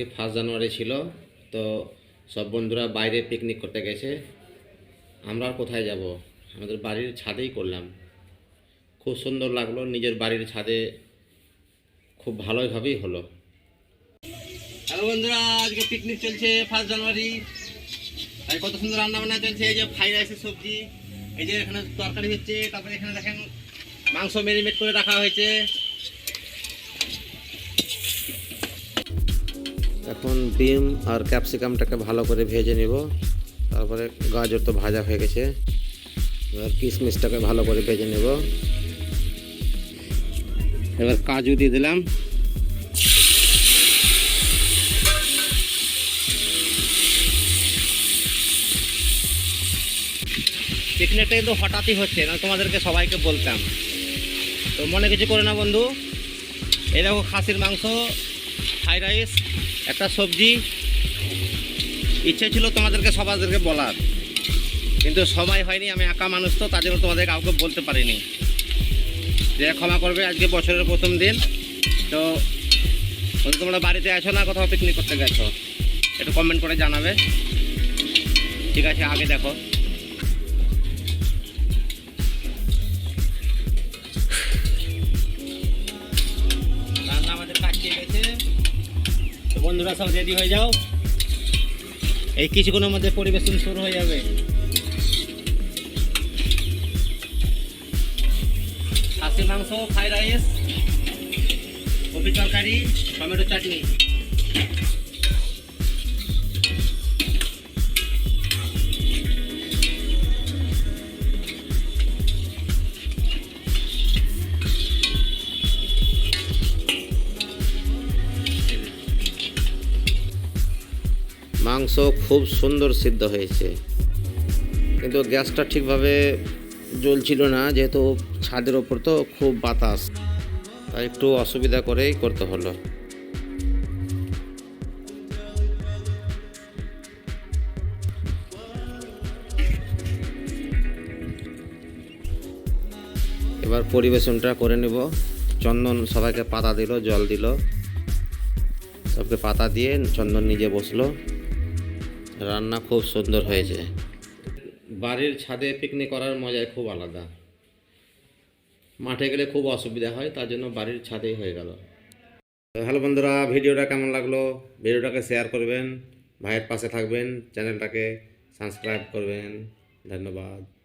আজকে first January ছিল, তো সব বন্ধুরা বাইরে পিকনিক করতে গেছে। আমরা আর কোথায় যাব? আমাদের বাড়ির ছাদেই করলাম। খুব সুন্দর লাগল, নিজের বাড়ির ছাদে খুব ভালোইভাবেই হলো। হ্যালো বন্ধুরা, আজকে পিকনিক চলছে ফার্স্ট জানুয়ারি। কত সুন্দর রান্না বান্না চলছে, এই যে ফ্রাইড রাইসের সবজি। এই যে এখানে তরকারি হচ্ছে, তারপরে এখানে দেখেন মাংস ম্যারিনেট করে রাখা হয়েছে। এখন ডিম আর ক্যাপসিকামটাকে ভালো করে ভেজে নিব। তারপরে গাজর তো ভাজা হয়ে গেছে। এবার কিশমিশটাকে ভালো করে ভেজে নেব। এবার কাজু দিয়ে দিলাম। পিকনিকটা কিন্তু হঠাৎই হচ্ছে, না তোমাদেরকে সবাইকে বলতাম। তো মনে কিছু করে না বন্ধু। এই দেখো খাসির মাংস, ফ্রাইড রাইস একটা সবজি, ইচ্ছে ছিল তোমাদেরকে সবাইকে বলার। কিন্তু সময় হয়নি, আমি একা মানুষ তো, তার জন্য তোমাদের কাউকে বলতে পারিনি। যে ক্ষমা করবে, আজকে বছরের প্রথম দিন। তো তোমরা বাড়িতে আছো না, কোথাও পিকনিক করতে গেছো। একটু কমেন্ট করে জানাবে। ঠিক আছে, আগে দেখো। বন্ধুরা সব রেডি হয়ে যাও। এই কিছুক্ষণের মধ্যে পরিবেশন শুরু হয়ে যাবে। খাসির মাংস, ফ্রাইড রাইস, কপি তরকারি, টমেটো চাটনি। মাংস খুব সুন্দর সিদ্ধ হয়েছে। কিন্তু গ্যাসটা ঠিকভাবে জ্বলছিল না, যেহেতু ছাদের ওপর তো খুব বাতাস। তাই একটু অসুবিধা করেই করতে হলো। এবার পরিবেশনটা করে নেব। চন্দন সবাইকে পাতা দিল, জল দিল। সবকে পাতা দিয়ে চন্দন নিজে বসল। রান্না খুব সুন্দর হয়েছে। বাড়ির ছাদে পিকনিক করার মজাই খুব আলাদা। মাঠে গেলে খুব অসুবিধা হয়, তার জন্য বাড়ির ছাদেই হয়ে গেল। হ্যালো বন্ধুরা, ভিডিওটা কেমন লাগল? ভিডিওটাকে শেয়ার করবেন, ভাইয়ের পাশে থাকবেন চ্যানেলটাকে সাবস্ক্রাইব করবেন। ধন্যবাদ।